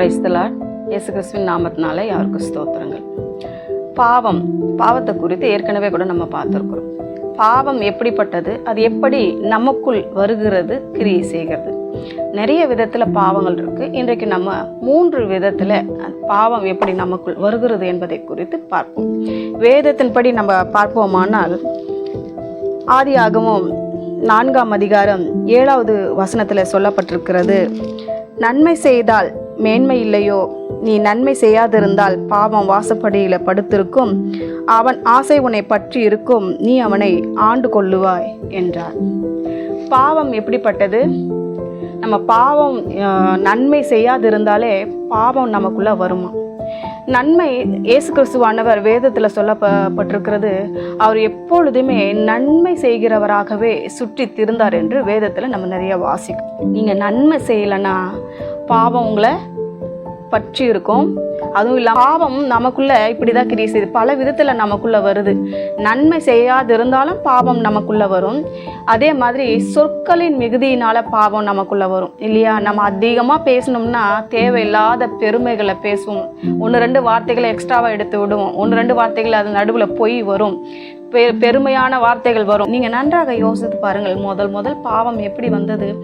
கிரைஸ்தலார் இயேசு கிறிஸ்துவின் நாமத்தினால யாருக்கு ஸ்தோத்திரங்கள். பாவம் பாவத்தை குறித்து ஏற்கனவே கூட நம்ம பார்த்துருக்குறோம். பாவம் எப்படிப்பட்டது? அது எப்படி நமக்குள் வருகிறது? கிரியை செய்கிறது. நிறைய விதத்தில் பாவங்கள் இருக்கு. இன்றைக்கு நம்ம மூன்று விதத்தில் பாவம் எப்படி நமக்குள் வருகிறது என்பதை குறித்து பார்ப்போம். வேதத்தின்படி நம்ம பார்ப்போமானால் ஆதியாகமம் நான்காம் அதிகாரம் ஏழாவது வசனத்தில் சொல்லப்பட்டிருக்கிறது நன்மை செய்தால் மேன்மை இல்லையோ? நீ நன்மை செய்யாதிருந்தால் பாவம் வாசப்படியில் படுத்திருக்கும். அவன் ஆசை உன்னை பற்றி இருக்கும். நீ அவனை ஆண்டு கொள்ளுவாய் என்றார். பாவம் எப்படிப்பட்டது? நம்ம பாவம் நன்மை செய்யாதிருந்தாலே பாவம் நமக்குள்ள வருமா? நன்மை இயேசு கிறிஸ்துவானவர் வேதத்தில் சொல்லப்பட்டிருக்கிறது. அவர் எப்பொழுதுமே நன்மை செய்கிறவராகவே சுற்றி திருந்தார் என்று வேதத்தில் நம்ம நிறைய வாசிக்கும் நீங்கள் நன்மை செய்யலைன்னா பாவம் உங்களை பற்றி இருக்கும் அதுவும் இல்லாமல் பாவம் நமக்குள்ள இப்படிதான் கிரியை செய்யுது பல விதத்தில் நமக்குள்ள வருது. நன்மை செய்யாது இருந்தாலும் பாவம் நமக்குள்ள வரும். அதே மாதிரி சொற்களின் மிகுதியினால பாவம் நமக்குள்ள வரும். இல்லையா? நம்ம அதிகமாக பேசணும்னா தேவையில்லாத பெருமைகளை பேசுவோம். ஒன்று ரெண்டு வார்த்தைகளை எக்ஸ்ட்ராவாக எடுத்து விடுவோம். ஒன்று ரெண்டு வார்த்தைகள் அது நடுவில் பொய் வரும். பெ பெருமையான வார்த்தைகள் வரும். நீங்கள் நன்றாக யோசித்து பாருங்கள். முதல் முதல் பாவம் எப்படி வந்தது?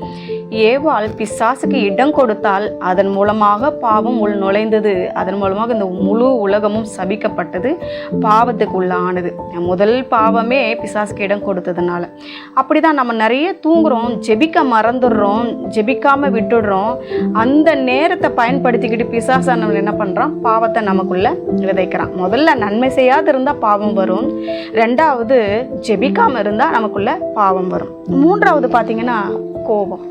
ஏவாள் பிசாசுக்கு இடம் கொடுத்தால் அதன் மூலமாக பாவம் உள் நுழைந்தது. அதன் மூலமாக இந்த முழு உலகமும் சபிக்கப்பட்டது பாவத்துக்கு உள்ளானது முதல் பாவமே பிசாசுக்கு இடம் கொடுத்ததுனால. அப்படிதான் நம்ம நிறைய தூங்குறோம் ஜெபிக்க மறந்துடுறோம் ஜெபிக்காம விட்டுடுறோம். அந்த நேரத்தை பயன்படுத்திக்கிட்டு பிசாசானவன் என்ன பண்ணுறான் பாவத்தை நமக்குள்ள விதைக்கிறான். முதல்ல நன்மை செய்யாது இருந்தால் பாவம் வரும். ரெண்டாவது ஜெபிக்காம இருந்தால் நமக்குள்ள பாவம் வரும். மூன்றாவது பார்த்தீங்கன்னா கோபம்.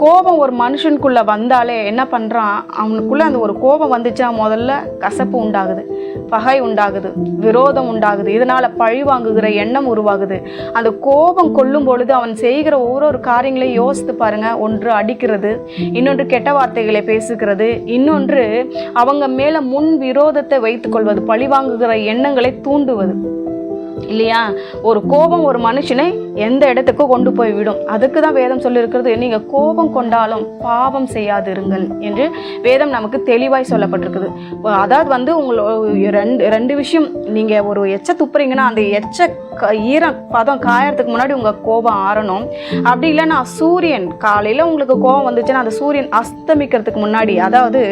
கோபம் ஒரு மனுஷனுக்குள்ள வந்தாலே என்ன பண்ணுறான் அவனுக்குள்ள அந்த ஒரு கோபம் வந்து வந்துச்சா முதல்ல கசப்பு உண்டாகுது பகை உண்டாகுது விரோதம் உண்டாகுது. இதனால பழி வாங்குகிற எண்ணம் உருவாகுது. அந்த கோபம் கொள்ளும் பொழுது அவன் செய்கிற ஒவ்வொரு காரியங்களையும் யோசித்து பாருங்க. ஒன்று அடிக்கிறது இன்னொன்று கெட்ட வார்த்தைகளை பேசுகிறது இன்னொன்று அவங்க மேல முன் விரோதத்தை வைத்துக்கொள்வது பழி வாங்குகிற எண்ணங்களை தூண்டுவது. இல்லையா? ஒரு கோபம் ஒரு மனுஷனை எந்த இடத்துக்கும் கொண்டு போய் விடும்? அதுக்கு தான் வேதம் சொல்லியிருக்கிறது நீங்கள் கோபம் கொண்டாலும் பாவம் செய்யாதிருங்கள் என்று வேதம் நமக்கு தெளிவாய் சொல்லப்பட்டிருக்குது. அதாவது வந்து உங்களோட ரெண்டு ரெண்டு விஷயம் நீங்கள் ஒரு எச்ச துப்புறீங்கன்னா அந்த எச்ச ஈரம் பதம் காயறதுக்கு முன்னாடி உங்க கோபம் ஆறணும். அப்படி இல்லைன்னா சூரியன் காலையில உங்களுக்கு கோபம் வந்துச்சுன்னா அந்த சூரியன் அஸ்தமிக்கிறதுக்கு முன்னாடி அதாவது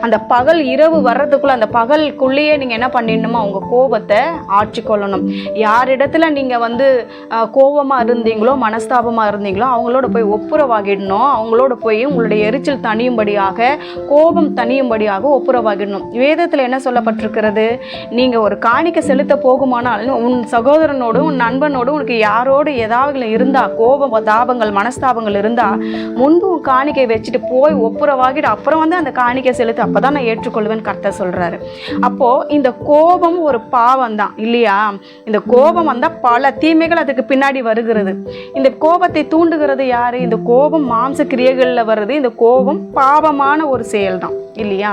அந்த பகல் இரவு வர்றதுக்குள்ள அந்த பகலுக்குள்ளேயே நீங்க என்ன பண்ணிடணுமா உங்க கோபத்தை ஆட்சி கொள்ளணும் யாரிடத்துல நீங்க வந்து கோபமாக கோபமா இருந்தீங்களோ மனஸ்தாபமா இருந்தீங்களோ அவங்களோட போய் ஒப்புரவாகிடணும். அவங்களோட போய் உங்களுடைய எரிச்சல் தனியும்படியாக கோபம் தனியும்படியாக ஒப்புரவாகிடணும். வேதத்துல என்ன சொல்லப்பட்டிருக்கிறது? நீங்க ஒரு காணிக்க செலுத்த போகுமானால் உன் சகோதரனோட உன் நண்பனோடு உனக்கு யாரோடு ஏதாவது இருந்தா கோபம் தாபங்கள் மனஸ்தாபங்கள் இருந்தா முன்பு உன் காணிக்கை வச்சுட்டு போய் ஒப்புரவாகிட்டு அப்புறம் வந்து அந்த காணிக்கை செலுத்து அப்பதான் நான் ஏற்றுக்கொள்வேன்னு கர்த்தர் சொல்கிறாரு அப்போது இந்த கோபம் ஒரு பாவம் தான் இல்லையா? இந்த கோபம் வந்தால் பல தீமைகள் அதுக்கு பின்னாடி வருகிறது. இந்த கோபத்தை தூண்டுகிறது யார்? இந்த கோபம் மாம்ச கிரியைகளில் வர்றது இந்த கோபம் பாவமான ஒரு செயல் தான் இல்லையா?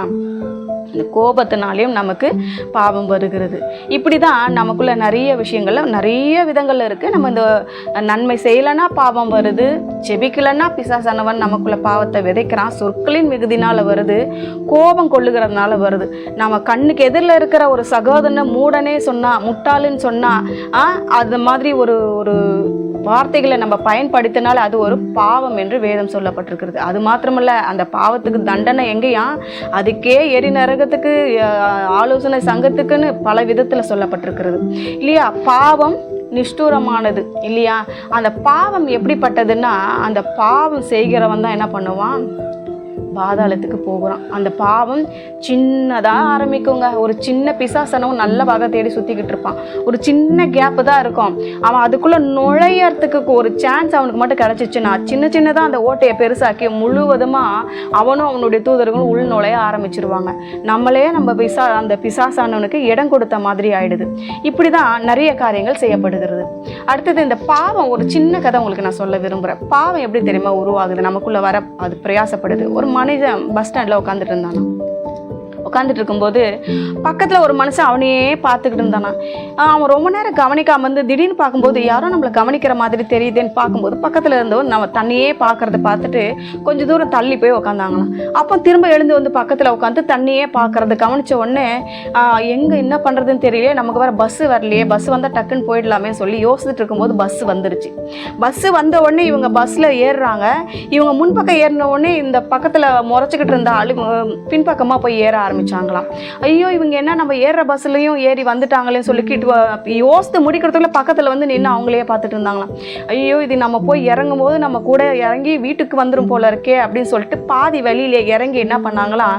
இந்த கோபத்தினாலேயும் நமக்கு பாவம் வருகிறது. இப்படி தான் நமக்குள்ள நிறைய விஷயங்கள்ல நிறைய விதங்கள் இருக்குது நம்ம இந்த நன்மை செய்யலைன்னா பாவம் வருது செபிக்கலைன்னா பிசாசானவன் நமக்குள்ள பாவத்தை விதைக்கிறான் சொற்களின் மிகுதினால வருது கோபம் கொள்ளுகிறதுனால வருது. நம்ம கண்ணுக்கு எதிரில் இருக்கிற ஒரு சகோதரனை மூடனே சொன்னால் முட்டாளுன்னு சொன்னால் ஆ, அது மாதிரி ஒரு ஒரு வார்த்தைகளை நம்ம பயன்படுத்தினால் அது ஒரு பாவம் என்று வேதம் சொல்லப்பட்டிருக்கிறது. அது மாத்திரமல்ல அந்த பாவத்துக்கு தண்டனை எங்கேயா? அதுக்கே எரி நரகத்துக்கு ஆலோசனை சங்கத்துக்குன்னு பல விதத்தில் சொல்லப்பட்டிருக்கிறது. இல்லையா? பாவம் நிஷ்டூரமானது இல்லையா? அந்த பாவம் எப்படிப்பட்டதுன்னா அந்த பாவம் செய்கிறவன் தான் என்ன பண்ணுவான்? பாதாளத்துக்கு போகிறான். அந்த பாவம் சின்னதாக ஆரம்பிக்குங்க. ஒரு சின்ன பிசாசனவும் நல்ல வகை தேடி சுற்றிக்கிட்டு இருப்பான். ஒரு சின்ன கேப்பு தான் இருக்கும். அவன் அதுக்குள்ளே நுழையறதுக்கு ஒரு சான்ஸ் அவனுக்கு மட்டும் கிடச்சிச்சுன்னா சின்ன சின்னதாக அந்த ஓட்டையை பெருசாக்கி முழுவதுமாக அவனும் அவனுடைய தூதர்களும் உள் நுழைய ஆரம்பிச்சிருவாங்க. நம்மளே நம்ம பிசா அந்த பிசாசானவனுக்கு இடம் கொடுத்த மாதிரி ஆயிடுது. இப்படி தான் நிறைய காரியங்கள் செய்யப்படுகிறது. அடுத்தது இந்த பாவம் ஒரு சின்ன கதை உங்களுக்கு நான் சொல்ல விரும்புகிறேன் பாவம் எப்படி தெரியுமா உருவாகுது? நமக்குள்ளே வர அது பிரயாசப்படுது. ஒரு மன மேனேஜர் பஸ் ஸ்டாண்டில் உட்காந்துட்டு இருந்தானா உட்காந்துட்டு இருக்கும்போது பக்கத்தில் ஒரு மனுஷன் அவனையே பார்த்துக்கிட்டு இருந்தானா. அவன் ரொம்ப நேரம் கவனிக்காம வந்து திடீர்னு பார்க்கும்போது யாரோ நம்மளை கவனிக்கிற மாதிரி தெரியுதுன்னு பார்க்கும்போது பக்கத்தில் இருந்தவன் நம்ம தண்ணியே பார்க்கறத பார்த்துட்டு கொஞ்சம் தூரம் தள்ளி போய் உட்காந்தாங்களாம் அப்போ திரும்ப எழுந்து வந்து பக்கத்தில் உட்காந்து தண்ணியே பார்க்கறத கவனிச்ச உடனே எங்க என்ன பண்ணுறதுன்னு தெரியலையே நமக்கு வேற பஸ் வரலையே பஸ் வந்தால் டக்குன்னு போயிடலாமே சொல்லி யோசிச்சுட்டு இருக்கும்போது பஸ் வந்துருச்சு. பஸ் வந்த உடனே இவங்க பஸ்ஸில் ஏறுறாங்க. இவங்க முன்பக்கம் ஏறின உடனே இந்த பக்கத்தில் முறைச்சிக்கிட்டு இருந்த ஆளு பின்பக்கமாக போய் ஏற ஆரம்பிச்சாங்களாம். ஐயோ இவங்க என்ன நம்ம ஏறுற பஸ்லையும் ஏறி வந்துட்டாங்களேன்னு சொல்லி கிட்டு யோசித்து முடிக்கிறதுக்குள்ள பக்கத்தில் வந்து நின்று அவங்களே பார்த்துட்டு இருந்தாங்களாம். ஐயோ இது நம்ம போய் இறங்கும் போது நம்ம கூட இறங்கி வீட்டுக்கு வந்துடும் போல இருக்கே அப்படின்னு சொல்லிட்டு பாதி வழியில இறங்கி என்ன பண்ணாங்களாம்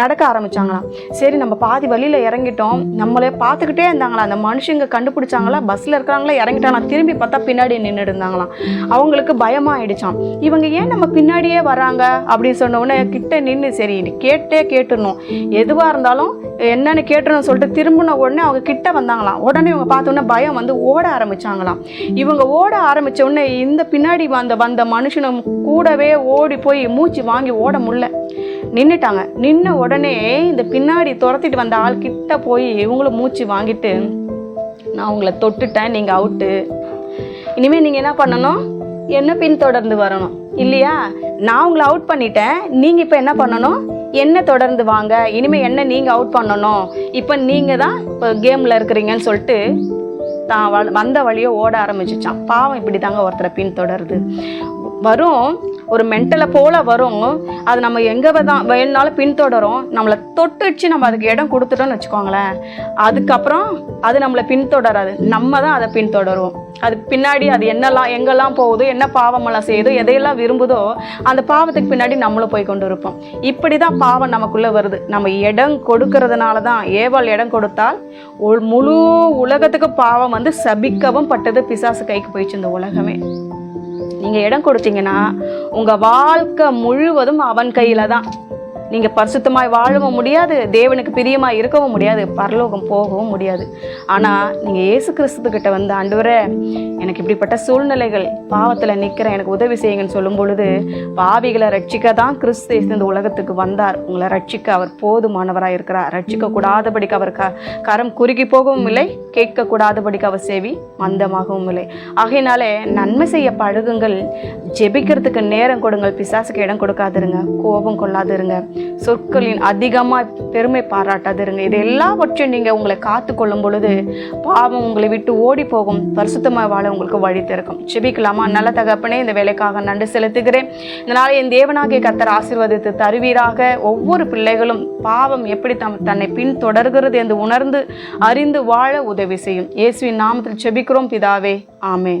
நடக்க ஆரம்பிச்சாங்களாம். சரி நம்ம பாதி வழியில இறங்கிட்டோம். நம்மளே பார்த்துக்கிட்டே இருந்தாங்களா அந்த மனுஷங்க கண்டுபிடிச்சாங்களா பஸ்ல இருக்கிறாங்களா இறங்கிட்டாங்களா திரும்பி பார்த்தா பின்னாடி நின்றுட்டு இருந்தாங்களாம். அவங்களுக்கு பயமா ஆயிடுச்சான் இவங்க ஏன் நம்ம பின்னாடியே வராங்க அப்படின்னு சொன்ன உடனே கிட்ட நின்று சரி கேட்டே கேட்டுடணும். எதுவாக இருந்தாலும் என்னென்னு கேட்டுறணும் சொல்லிட்டு திரும்பின உடனே அவங்க கிட்ட வந்தாங்களாம். உடனே இவங்க பார்த்த உடனே பயம் வந்து ஓட ஆரம்பிச்சாங்களாம். இவங்க ஓட ஆரம்பித்த உடனே இந்த பின்னாடி வந்த வந்த மனுஷனும் கூடவே ஓடி போய் மூச்சு வாங்கி ஓட முடில நின்றுட்டாங்க நின்ன உடனே இந்த பின்னாடி துரத்திட்டு வந்த ஆள் கிட்ட போய் இவங்களும் மூச்சு வாங்கிட்டு நான் உங்களை தொட்டுட்டேன் நீங்கள் அவுட்டு. இனிமேல் நீங்கள் என்ன பண்ணணும்? என்ன பின்தொடர்ந்து வரணும்? இல்லையா? நான் உங்களை அவுட் பண்ணிட்டேன். நீங்கள் இப்போ என்ன பண்ணணும்? என்ன தொடர்ந்து வாங்க? இனிமேல் என்ன நீங்கள் அவுட் பண்ணணும்? இப்போ நீங்கள் தான் இப்போ கேமில் இருக்கிறீங்கன்னு சொல்லிட்டு தான் வ- வந்த வழியை ஓட ஆரம்பிச்சிச்சான் பாவம் இப்படி தாங்க ஒருத்தரை பின் தொடருது வரும். ஒரு மென்டலை போல வரும். அது நம்ம எங்கே தான் வேணுனாலும் பின்தொடரும். நம்மளை தொட்டுச்சு நம்ம அதுக்கு இடம் கொடுத்துட்டோம்னு வச்சுக்கோங்களேன். அதுக்கப்புறம் அது நம்மளை பின்தொடராது. நம்ம தான் அதை பின்தொடருவோம். அது பின்னாடி அது என்னெல்லாம் எங்கெல்லாம் போகுதோ என்ன பாவமெல்லாம் செய்யுதோ எதையெல்லாம் விரும்புதோ அந்த பாவத்துக்கு பின்னாடி நம்மளும் போய் கொண்டு இருப்போம். இப்படி தான் பாவம் நமக்குள்ளே வருது. நம்ம இடம் கொடுக்கறதுனால தான் ஏவாள் இடம் கொடுத்தால் முழு உலகத்துக்கு பாவம் வந்து சபிக்கவும் பட்டது பிசாசு கைக்கு போயிடுச்சு இந்த உலகமே. நீங்கள் இடம் கொடுத்தீங்கன்னா உங்கள் வாழ்க்கை முழுவதும் அவன் கையில் தான் நீங்கள் பரிசுத்தமாய் வாழவும் முடியாது தேவனுக்கு பிரியமாக இருக்கவும் முடியாது பரலோகம் போகவும் முடியாது. ஆனால் நீங்கள் இயேசு கிறிஸ்துக்கிட்ட வந்து ஆண்டவரே எனக்கு இப்படிப்பட்ட சூழ்நிலைகள் பாவத்தில் நிற்கிறேன் எனக்கு உதவி செய்யுங்கன்னு சொல்லும் பொழுது பாவிகளை ரட்சிக்க தான் கிறிஸ்து இந்த உலகத்துக்கு வந்தார். உங்களை ரட்சிக்க அவர் போதுமானவராக இருக்கிறார். ரட்சிக்க கூடாதபடிக்கு அவர் க கரம் குறுகி போகவும் இல்லை கேட்கக்கூடாதபடிக்கு அவர் சேவி மந்தமாகவும் இல்லை. ஆகையினாலே நன்மை செய்ய பழகுங்கள் ஜெபிக்கிறதுக்கு நேரம் கொடுங்கள் பிசாசுக்கு இடம் கொடுக்காதிருங்க கோபம் கொள்ளாதிருங்க. சொற்களின் அதிகமாக பெருமை பாராட்டாதிருங்க. இது எல்லாவற்றையும் நீங்கள் உங்களை காத்து கொள்ளும் பொழுது பாவம் உங்களை விட்டு ஓடி போகும். பரிசுத்தமாக வாழ உங்களுக்கு வழி திறக்கும். செபிக்கலாமா நல்ல தகப்பனே இந்த வேலைக்காக நன்றி செலுத்துகிறேன். இதனால் என் தேவனாகிய கத்தர் ஆசீர்வாதத்தை தருவீராக. ஒவ்வொரு பிள்ளைகளும் பாவம் எப்படி தம் தன்னை பின்தொடர்கிறது என்று உணர்ந்து அறிந்து வாழ உதவி செய்யும். இயேசுவின் நாமத்தில் செபிக்கிறோம் பிதாவே. ஆமே